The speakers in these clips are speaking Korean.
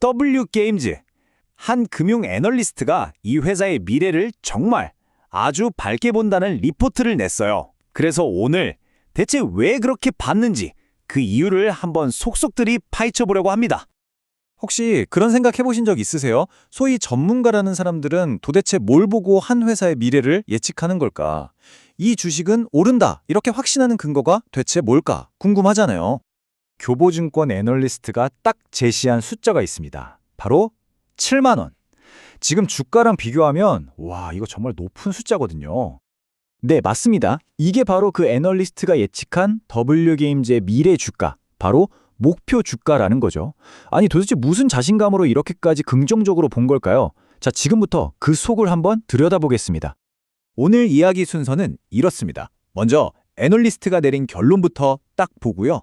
W게임즈. 한 금융 애널리스트가 이 회사의 미래를 정말 아주 밝게 본다는 리포트를 냈어요. 그래서 오늘 대체 왜 그렇게 봤는지 그 이유를 한번 속속들이 파헤쳐 보려고 합니다. 혹시 그런 생각 해보신 적 있으세요? 소위 전문가라는 사람들은 도대체 뭘 보고 한 회사의 미래를 예측하는 걸까? 이 주식은 오른다 이렇게 확신하는 근거가 대체 뭘까 궁금하잖아요. 교보증권 애널리스트가 딱 제시한 숫자가 있습니다. 바로 7만 원. 지금 주가랑 비교하면 와 이거 정말 높은 숫자거든요. 네 맞습니다. 이게 바로 그 애널리스트가 예측한 W게임즈의 미래 주가, 바로 목표 주가라는 거죠. 아니 도대체 무슨 자신감으로 이렇게까지 긍정적으로 본 걸까요? 자, 지금부터 그 속을 한번 들여다보겠습니다. 오늘 이야기 순서는 이렇습니다. 먼저 애널리스트가 내린 결론부터 딱 보고요.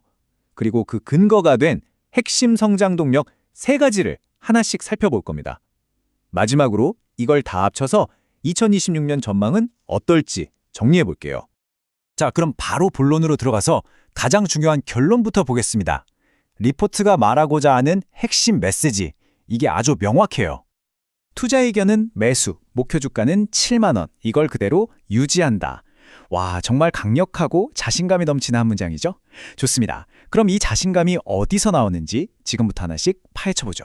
그리고 그 근거가 된 핵심 성장 동력 세 가지를 하나씩 살펴볼 겁니다. 마지막으로 이걸 다 합쳐서 2026년 전망은 어떨지 정리해 볼게요. 자, 그럼 바로 본론으로 들어가서 가장 중요한 결론부터 보겠습니다. 리포트가 말하고자 하는 핵심 메시지, 이게 아주 명확해요. 투자 의견은 매수, 목표 주가는 7만 원, 이걸 그대로 유지한다. 와, 정말 강력하고 자신감이 넘치는 한 문장이죠? 좋습니다. 그럼 이 자신감이 어디서 나오는지 지금부터 하나씩 파헤쳐보죠.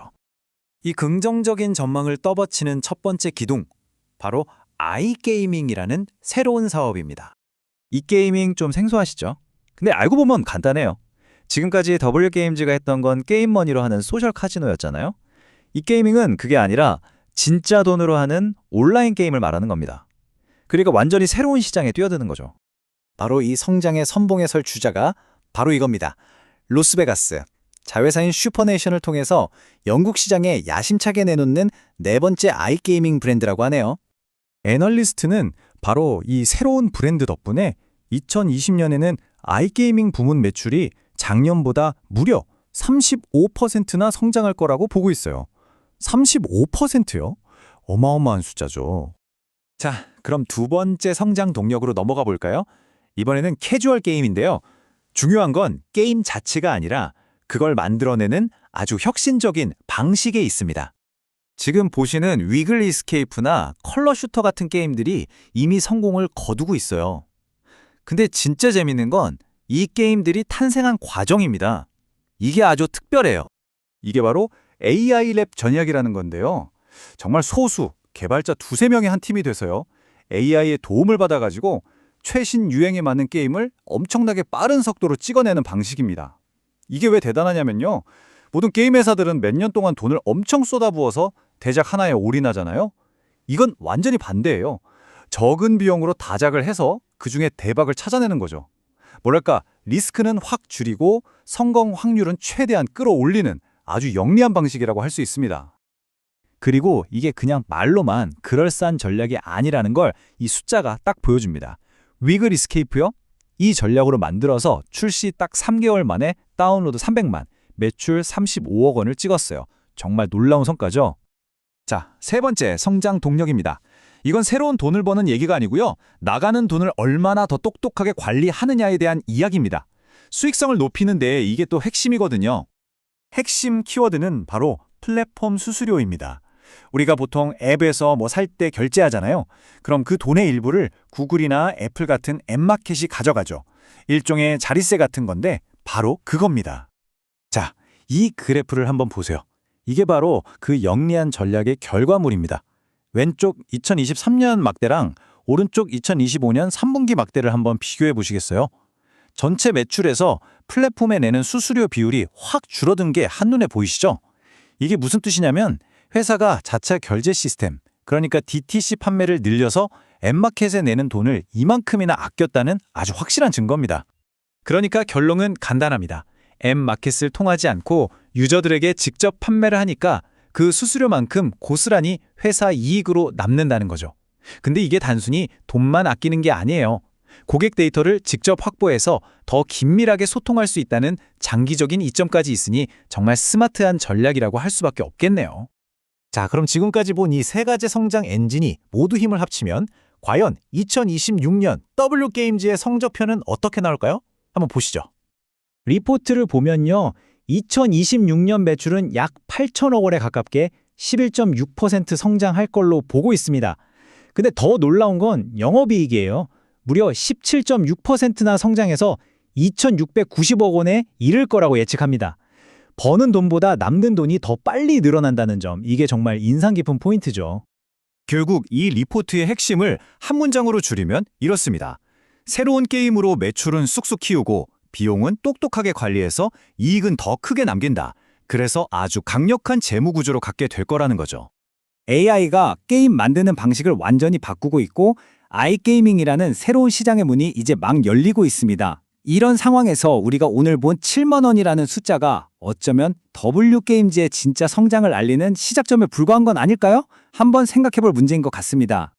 이 긍정적인 전망을 떠받치는 첫 번째 기둥, 바로 아이게이밍이라는 새로운 사업입니다. 이 게이밍 좀 생소하시죠? 근데 알고 보면 간단해요. 지금까지 W게임즈가 했던 건 게임머니로 하는 소셜 카지노였잖아요. 이 게이밍은 그게 아니라 진짜 돈으로 하는 온라인 게임을 말하는 겁니다. 그러니까 완전히 새로운 시장에 뛰어드는 거죠. 바로 이 성장의 선봉에 설 주자가 바로 이겁니다. 로스베가스. 자회사인 슈퍼네이션을 통해서 영국 시장에 야심차게 내놓는 네 번째 아이게이밍 브랜드라고 하네요. 애널리스트는 바로 이 새로운 브랜드 덕분에 2020년에는 아이게이밍 부문 매출이 작년보다 무려 35%나 성장할 거라고 보고 있어요. 35%요? 어마어마한 숫자죠. 자, 그럼 두 번째 성장 동력으로 넘어가 볼까요? 이번에는 캐주얼 게임인데요. 중요한 건 게임 자체가 아니라 그걸 만들어내는 아주 혁신적인 방식에 있습니다. 지금 보시는 위글 이스케이프나 컬러 슈터 같은 게임들이 이미 성공을 거두고 있어요. 근데 진짜 재밌는 건 이 게임들이 탄생한 과정입니다. 이게 아주 특별해요. 이게 바로 AI 랩 전략이라는 건데요. 정말 소수, 개발자 두세 명의 한 팀이 돼서요. AI의 도움을 받아가지고 최신 유행에 맞는 게임을 엄청나게 빠른 속도로 찍어내는 방식입니다. 이게 왜 대단하냐면요. 모든 게임 회사들은 몇 년 동안 돈을 엄청 쏟아부어서 대작 하나에 올인하잖아요. 이건 완전히 반대예요. 적은 비용으로 다작을 해서 그중에 대박을 찾아내는 거죠. 뭐랄까 리스크는 확 줄이고 성공 확률은 최대한 끌어올리는 아주 영리한 방식이라고 할 수 있습니다. 그리고 이게 그냥 말로만 그럴싸한 전략이 아니라는 걸 이 숫자가 딱 보여줍니다. 위글 이스케이프요? 이 전략으로 만들어서 출시 딱 3개월 만에 다운로드 300만, 매출 35억 원을 찍었어요. 정말 놀라운 성과죠? 자, 세 번째 성장 동력입니다. 이건 새로운 돈을 버는 얘기가 아니고요. 나가는 돈을 얼마나 더 똑똑하게 관리하느냐에 대한 이야기입니다. 수익성을 높이는 데 이게 또 핵심이거든요. 핵심 키워드는 바로 플랫폼 수수료입니다. 우리가 보통 앱에서 뭐 살 때 결제하잖아요. 그럼 그 돈의 일부를 구글이나 애플 같은 앱마켓이 가져가죠. 일종의 자리세 같은 건데 바로 그겁니다. 자, 이 그래프를 한번 보세요. 이게 바로 그 영리한 전략의 결과물입니다. 왼쪽 2023년 막대랑 오른쪽 2025년 3분기 막대를 한번 비교해 보시겠어요? 전체 매출에서 플랫폼에 내는 수수료 비율이 확 줄어든 게 한눈에 보이시죠? 이게 무슨 뜻이냐면 회사가 자체 결제 시스템, 그러니까 DTC 판매를 늘려서 앱마켓에 내는 돈을 이만큼이나 아꼈다는 아주 확실한 증거입니다. 그러니까 결론은 간단합니다. 앱마켓을 통하지 않고 유저들에게 직접 판매를 하니까 그 수수료만큼 고스란히 회사 이익으로 남는다는 거죠. 근데 이게 단순히 돈만 아끼는 게 아니에요. 고객 데이터를 직접 확보해서 더 긴밀하게 소통할 수 있다는 장기적인 이점까지 있으니 정말 스마트한 전략이라고 할 수밖에 없겠네요. 자, 그럼 지금까지 본 이 세 가지 성장 엔진이 모두 힘을 합치면 과연 2026년 W게임즈의 성적표는 어떻게 나올까요? 한번 보시죠. 리포트를 보면요. 2026년 매출은 약 8천억 원에 가깝게 11.6% 성장할 걸로 보고 있습니다. 근데 더 놀라운 건 영업이익이에요. 무려 17.6%나 성장해서 2,690억 원에 이를 거라고 예측합니다. 버는 돈보다 남는 돈이 더 빨리 늘어난다는 점, 이게 정말 인상 깊은 포인트죠. 결국 이 리포트의 핵심을 한 문장으로 줄이면 이렇습니다. 새로운 게임으로 매출은 쑥쑥 키우고 비용은 똑똑하게 관리해서 이익은 더 크게 남긴다. 그래서 아주 강력한 재무 구조로 갖게 될 거라는 거죠. AI가 게임 만드는 방식을 완전히 바꾸고 있고 아이게이밍이라는 새로운 시장의 문이 이제 막 열리고 있습니다. 이런 상황에서 우리가 오늘 본 7만 원이라는 숫자가 어쩌면 W게임즈의 진짜 성장을 알리는 시작점에 불과한 건 아닐까요? 한번 생각해 볼 문제인 것 같습니다.